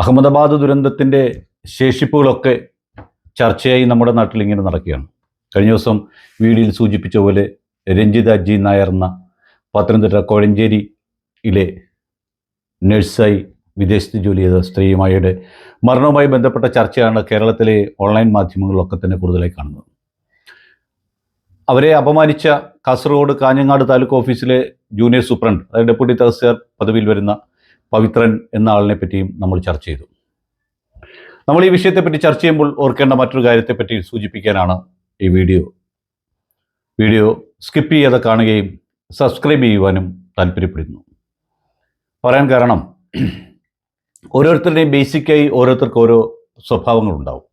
അഹമ്മദാബാദ് ദുരന്തത്തിന്റെ ശേഷിപ്പുകളൊക്കെ ചർച്ചയായി നമ്മുടെ നാട്ടിൽ ഇങ്ങനെ നടക്കുകയാണ്. കഴിഞ്ഞ ദിവസം വീഡിയോയിൽ സൂചിപ്പിച്ച പോലെ രഞ്ജിത ജി നായർ എന്ന പത്തനംതിട്ട കോഴഞ്ചേരിയിലെ നഴ്സായി വിദേശത്ത് ജോലി ചെയ്ത സ്ത്രീയുമായുടെ മരണവുമായി ബന്ധപ്പെട്ട ചർച്ചയാണ് കേരളത്തിലെ ഓൺലൈൻ മാധ്യമങ്ങളിലൊക്കെ തന്നെ കൂടുതലായി കാണുന്നത്. അവരെ അപമാനിച്ച കാസർഗോഡ് കാഞ്ഞങ്ങാട് താലൂക്ക് ഓഫീസിലെ ജൂനിയർ സൂപ്രണ്ട് അതായത് ഡെപ്യൂട്ടി തഹസിൽദാർ പദവിയിൽ വരുന്ന പവിത്രൻ എന്ന ആളിനെ പറ്റിയും നമ്മൾ ചർച്ച ചെയ്തു. നമ്മൾ ഈ വിഷയത്തെപ്പറ്റി ചർച്ച ചെയ്യുമ്പോൾ ഓർക്കേണ്ട മറ്റൊരു കാര്യത്തെപ്പറ്റി സൂചിപ്പിക്കാനാണ് ഈ വീഡിയോ. വീഡിയോ സ്കിപ്പ് ചെയ്യാതെ കാണുകയും സബ്സ്ക്രൈബ് ചെയ്യുവാനും താല്പര്യപ്പെടുന്നു. പറയാൻ കാരണം ഓരോരുത്തരുടെയും ബേസിക്കായി ഓരോരുത്തർക്ക് ഓരോ സ്വഭാവങ്ങളുണ്ടാവും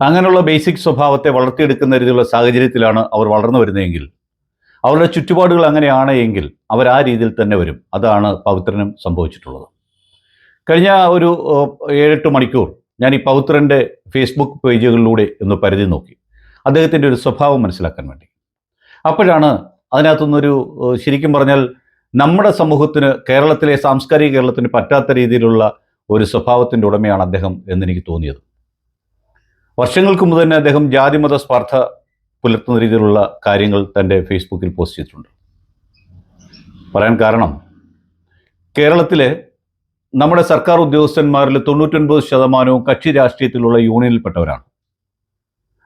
അങ്ങനെയുള്ള ബേസിക് സ്വഭാവത്തെ വളർത്തിയെടുക്കുന്ന രീതിയിലുള്ള സാഹചര്യത്തിലാണ് അവർ വളർന്നു വരുന്നതെങ്കിൽ അവരുടെ ചുറ്റുപാടുകൾ അങ്ങനെയാണ് എങ്കിൽ അവർ ആ രീതിയിൽ തന്നെ വരും. അതാണ് പവിത്രനും സംഭവിച്ചിട്ടുള്ളത്. കഴിഞ്ഞ ഒരു ഏഴെട്ട് മണിക്കൂർ ഞാൻ ഈ പവിത്രന്റെ ഫേസ്ബുക്ക് പേജുകളിലൂടെ ഒന്ന് പരിധി നോക്കി. അദ്ദേഹത്തിന്റെ ഒരു സ്വഭാവം മനസ്സിലാക്കാൻ വേണ്ടി. അപ്പോഴാണ് അതിനകത്തുനിന്നൊരു ശരിക്കും പറഞ്ഞാൽ നമ്മുടെ സമൂഹത്തിന് കേരളത്തിലെ സാംസ്കാരിക കേരളത്തിന് പറ്റാത്ത രീതിയിലുള്ള ഒരു സ്വഭാവത്തിന്റെ ഉടമയാണ് അദ്ദേഹം എന്നെനിക്ക് തോന്നിയത്. വർഷങ്ങൾക്ക് മുമ്പ് തന്നെ അദ്ദേഹം ജാതിമത സ്വാർത്ഥ പുലർത്തുന്ന രീതിയിലുള്ള കാര്യങ്ങൾ തന്റെ ഫേസ്ബുക്കിൽ പോസ്റ്റ് ചെയ്തിട്ടുണ്ട്. പറയാൻ കാരണം കേരളത്തിലെ നമ്മുടെ സർക്കാർ ഉദ്യോഗസ്ഥന്മാരിൽ തൊണ്ണൂറ്റൊൻപത് ശതമാനവും കക്ഷി രാഷ്ട്രീയത്തിലുള്ള യൂണിയനിൽപ്പെട്ടവരാണ്.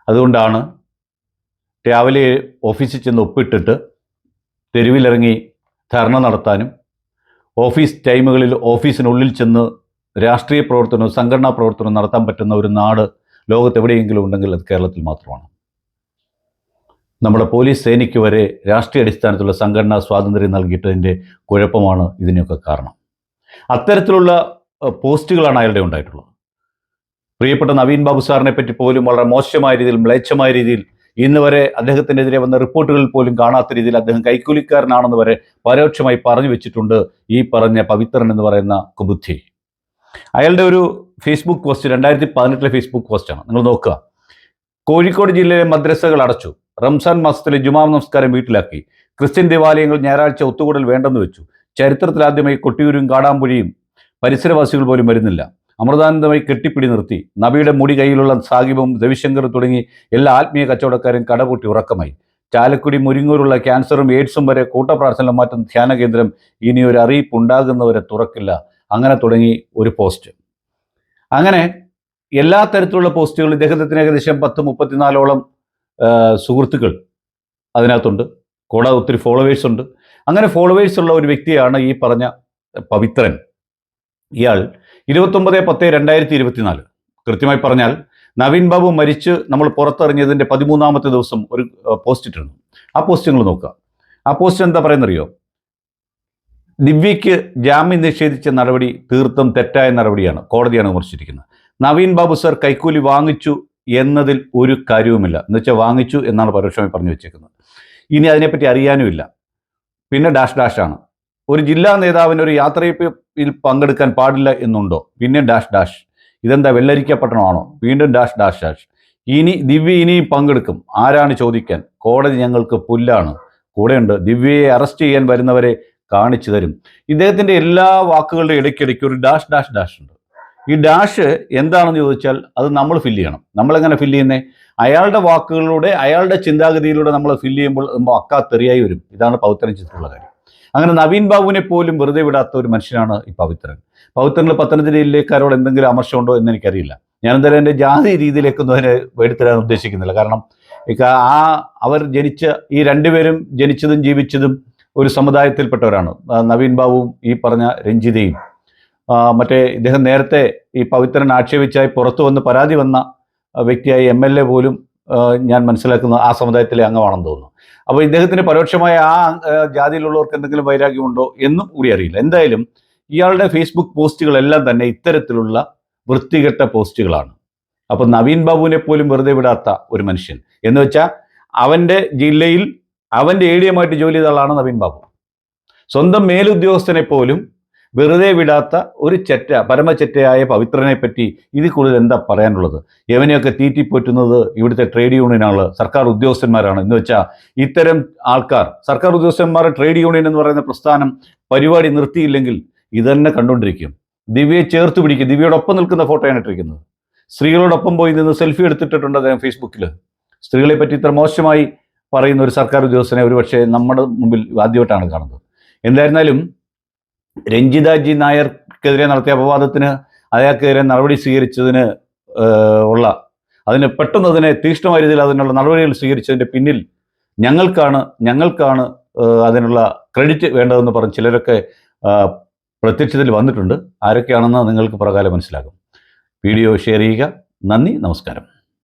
അതുകൊണ്ടാണ് രാവിലെ ഓഫീസിൽ ചെന്ന് ഒപ്പിട്ടിട്ട് തെരുവിലിറങ്ങി ധർണ നടത്താനും ഓഫീസ് ടൈമുകളിൽ ഓഫീസിനുള്ളിൽ ചെന്ന് രാഷ്ട്രീയ പ്രവർത്തനവും സംഘടനാ പ്രവർത്തനവും നടത്താൻ പറ്റുന്ന ഒരു നാട് ലോകത്ത് എവിടെയെങ്കിലും ഉണ്ടെങ്കിൽ അത് കേരളത്തിൽ മാത്രമാണ്. നമ്മുടെ പോലീസ് സേനയ്ക്ക് വരെ രാഷ്ട്രീയ അടിസ്ഥാനത്തിലുള്ള സംഘടനാ സ്വാതന്ത്ര്യം നൽകിയിട്ടതിന്റെ കുഴപ്പമാണ് ഇതിനൊക്കെ കാരണം. അത്തരത്തിലുള്ള പോസ്റ്റുകളാണ് അയാളുടെ ഉണ്ടായിട്ടുള്ളത്. പ്രിയപ്പെട്ട നവീൻ ബാബു സാറിനെ പറ്റി പോലും വളരെ മോശമായ രീതിയിൽ മ്ലേച്ഛമായ രീതിയിൽ ഇന്ന് വരെ അദ്ദേഹത്തിനെതിരെ വന്ന റിപ്പോർട്ടുകളിൽ പോലും കാണാത്ത രീതിയിൽ അദ്ദേഹം കൈക്കൂലിക്കാരനാണെന്ന് വരെ പരോക്ഷമായി പറഞ്ഞു വെച്ചിട്ടുണ്ട് ഈ പറഞ്ഞ പവിത്രൻ എന്ന് പറയുന്ന കുബുദ്ധി. അയാളുടെ ഒരു ഫേസ്ബുക്ക് പോസ്റ്റ് രണ്ടായിരത്തി പതിനെട്ടിലെ ഫേസ്ബുക്ക് പോസ്റ്റാണ്. നിങ്ങൾ നോക്കുക. കോഴിക്കോട് ജില്ലയിലെ മദ്രസകൾ അടച്ചു റംസാൻ മാസത്തിലെ ജുമാ നമസ്കാരം വീട്ടിലാക്കി. ക്രിസ്ത്യൻ ദേവാലയങ്ങൾ ഞായറാഴ്ച ഒത്തുകൂടൽ വേണ്ടെന്ന് വെച്ചു. ചരിത്രത്തിലാദ്യമായി കൊട്ടിയൂരും കാടാമ്പുഴയും പരിസരവാസികൾ പോലും വരുന്നില്ല. അമൃതാനന്ദമായി കെട്ടിപ്പിടി നിർത്തി. നബിയുടെ മുടി കയ്യിലുള്ള സാഹിബും രവിശങ്കർ തുടങ്ങി എല്ലാ ആത്മീയ കച്ചവടക്കാരും കടപൂട്ടി ഉറക്കമായി. ചാലക്കുടി മുരിങ്ങൂരുള്ള ക്യാൻസറും എയ്ഡ്സും വരെ കൂട്ടപ്രാർത്ഥന മാറ്റുന്ന ധ്യാന കേന്ദ്രം ഇനി ഒരു അറിയിപ്പ് ഉണ്ടാകുന്നവരെ തുറക്കില്ല. അങ്ങനെ തുടങ്ങി ഒരു പോസ്റ്റ്. അങ്ങനെ എല്ലാ തരത്തിലുള്ള പോസ്റ്റുകളും ഇദ്ദേഹത്തിന് ഏകദേശം പത്ത് മുപ്പത്തിനാലോളം സുഹൃത്തുക്കൾ അതിനകത്തുണ്ട്. കൂടാതെ ഒത്തിരി ഫോളോവേഴ്സ് ഉണ്ട്. അങ്ങനെ ഫോളോവേഴ്സ് ഉള്ള ഒരു വ്യക്തിയാണ് ഈ പറഞ്ഞ പവിത്രൻ. ഇയാൾ ഇരുപത്തൊമ്പത് പത്ത് രണ്ടായിരത്തി ഇരുപത്തിനാല് കൃത്യമായി പറഞ്ഞാൽ നവീൻ ബാബു മരിച്ച് നമ്മൾ പുറത്തിറങ്ങിയതിന്റെ പതിമൂന്നാമത്തെ ദിവസം ഒരു പോസ്റ്റ് ഇട്ടിരുന്നു. ആ പോസ്റ്റ് നിങ്ങൾ നോക്കുക. ആ പോസ്റ്റ് എന്താ പറയുന്നറിയോ? ദിവ്യയ്ക്ക് ജാമ്യം നിഷേധിച്ച നടപടി തീർത്തും തെറ്റായ നടപടിയാണ് കോടതിയാണ് വിമർശിച്ചിരിക്കുന്നത്. നവീൻ ബാബു സർ കൈക്കൂലി വാങ്ങിച്ചു എന്നതിൽ ഒരു കാര്യവുമില്ല. എന്ന് വെച്ചാൽ വാങ്ങിച്ചു എന്നാണ് പരോക്ഷമായി പറഞ്ഞു വെച്ചേക്കുന്നത്. ഇനി അതിനെപ്പറ്റി അറിയാനുമില്ല. പിന്നെ ഡാഷ് ഡാഷ് ആണ്. ഒരു ജില്ലാ നേതാവിന് ഒരു യാത്രയിൽ പങ്കെടുക്കാൻ പാടില്ല എന്നുണ്ടോ? പിന്നെ ഡാഷ് ഡാഷ്. ഇതെന്താ വെള്ളരിക്കപ്പെട്ടണമാണോ വീണ്ടും ഡാഷ് ഡാഷ് ഡാഷ്. ഇനി ദിവ്യ ഇനിയും പങ്കെടുക്കും. ആരാണ് ചോദിക്കാൻ? കോടതി ഞങ്ങൾക്ക് പുല്ലാണ്. കൂടെയുണ്ട്. ദിവ്യയെ അറസ്റ്റ് ചെയ്യാൻ വരുന്നവരെ കാണിച്ചു തരും. ഇദ്ദേഹത്തിന്റെ എല്ലാ വാക്കുകളുടെ ഇടയ്ക്കിടയ്ക്ക് ഒരു ഡാഷ് ഡാഷ് ഡാഷ് ഉണ്ട്. ഈ ഡാഷ് എന്താണെന്ന് ചോദിച്ചാൽ അത് നമ്മൾ ഫില്ല് ചെയ്യണം. നമ്മളെങ്ങനെ ഫില്ല് ചെയ്യുന്നത് അയാളുടെ വാക്കുകളിലൂടെ അയാളുടെ ചിന്താഗതിയിലൂടെ നമ്മൾ ഫില്ല് ചെയ്യുമ്പോൾ അക്കാത്തെറിയായി അക്കാ തെറിയായി വരും. ഇതാണ് പവിത്രൻ ചിത്രമുള്ള കാര്യം. അങ്ങനെ നവീൻ ബാബുവിനെ പോലും വെറുതെ വിടാത്ത ഒരു മനുഷ്യനാണ് ഈ പവിത്രൻ. പവിത്രനിൽ പത്തനംതിട്ട ജില്ലക്കാരോട് എന്തെങ്കിലും അമർഷമുണ്ടോ എന്ന് എനിക്കറിയില്ല. ഞാൻ എന്തായാലും എന്റെ ജാതി രീതിയിലേക്കൊന്നും അതിനെ എടുത്തരാൻ ഉദ്ദേശിക്കുന്നില്ല. കാരണം ആ അവർ ജനിച്ച ഈ രണ്ടുപേരും ജനിച്ചതും ജീവിച്ചതും ഒരു സമുദായത്തിൽപ്പെട്ടവരാണ്. നവീൻ ബാബുവും ഈ പറഞ്ഞ രഞ്ജിതയും. മറ്റേ ഇദ്ദേഹം നേരത്തെ ഈ പവിത്രൻ ആക്ഷേപിച്ചായി പുറത്തു വന്ന് പരാതി വന്ന വ്യക്തിയായി എം എൽ എ പോലും ഞാൻ മനസ്സിലാക്കുന്ന ആ സമുദായത്തിലെ അംഗമാണെന്ന് തോന്നുന്നു. അപ്പോൾ ഇദ്ദേഹത്തിന് പരോക്ഷമായ ആ ജാതിയിലുള്ളവർക്ക് എന്തെങ്കിലും വൈരാഗ്യമുണ്ടോ എന്നും കൂടി അറിയില്ല. എന്തായാലും ഇയാളുടെ ഫേസ്ബുക്ക് പോസ്റ്റുകളെല്ലാം തന്നെ ഇത്തരത്തിലുള്ള വൃത്തികെട്ട പോസ്റ്റുകളാണ്. അപ്പോൾ നവീൻ ബാബുവിനെ പോലും വെറുതെ വിടാത്ത ഒരു മനുഷ്യൻ. എന്ന് വെച്ചാൽ അവന്റെ ജില്ലയിൽ അവന്റെ ഏടിയമായിട്ട് ജോലി ചെയ്ത ആളാണ് നവീൻ ബാബു. സ്വന്തം മേലുദ്യോഗസ്ഥനെ പോലും വെറുതെ വിടാത്ത ഒരു ചെറ്റ പരമചെറ്റയായ പവിത്രനെ പറ്റി ഇതിൽ കൂടുതൽ എന്താ പറയാനുള്ളത്? എവനെയൊക്കെ തീറ്റിപ്പോറ്റുന്നത് ഇവിടുത്തെ ട്രേഡ് യൂണിയനാണ് സർക്കാർ ഉദ്യോഗസ്ഥന്മാരാണ്. എന്ന് വെച്ചാൽ ഇത്തരം ആൾക്കാർ സർക്കാർ ഉദ്യോഗസ്ഥന്മാരുടെ ട്രേഡ് യൂണിയൻ എന്ന് പറയുന്ന പ്രസ്ഥാനം പരിപാടി നിർത്തിയില്ലെങ്കിൽ ഇതന്നെ കണ്ടുകൊണ്ടിരിക്കും. ദിവ്യയെ ചേർത്ത് പിടിക്കും. ദിവ്യയോടൊപ്പം നിൽക്കുന്ന ഫോട്ടോയാണ് ഇട്ടിരിക്കുന്നത്. സ്ത്രീകളോടൊപ്പം പോയി നിന്ന് സെൽഫി എടുത്തിട്ടുണ്ട് അദ്ദേഹം ഫേസ്ബുക്കിൽ സ്ത്രീകളെ പറ്റി ഇത്ര മോശമായി പറയുന്ന ഒരു സർക്കാർ ഉദ്യോഗസ്ഥനെ ഒരുപക്ഷെ നമ്മുടെ മുമ്പിൽ ആദ്യമായിട്ടാണ് കാണുന്നത്. എന്തായിരുന്നാലും രഞ്ജിതാജി നായർക്കെതിരെ നടത്തിയ അപവാദത്തിന് അയാൾക്കെതിരെ നടപടി സ്വീകരിച്ചതിന് ഉള്ള അതിന് പെട്ടെന്ന് അതിനെ തീക്ഷ്ണമായ രീതിയിൽ അതിനുള്ള നടപടികൾ സ്വീകരിച്ചതിന്റെ പിന്നിൽ ഞങ്ങൾക്കാണ് ഞങ്ങൾക്കാണ് അതിനുള്ള ക്രെഡിറ്റ് വേണ്ടതെന്ന് പറഞ്ഞ് ചിലരൊക്കെ പ്രത്യക്ഷത്തിൽ വന്നിട്ടുണ്ട്. ആരൊക്കെയാണെന്ന് നിങ്ങൾക്ക് പ്രകാരം മനസ്സിലാകും. വീഡിയോ ഷെയർ ചെയ്യുക. നന്ദി. നമസ്കാരം.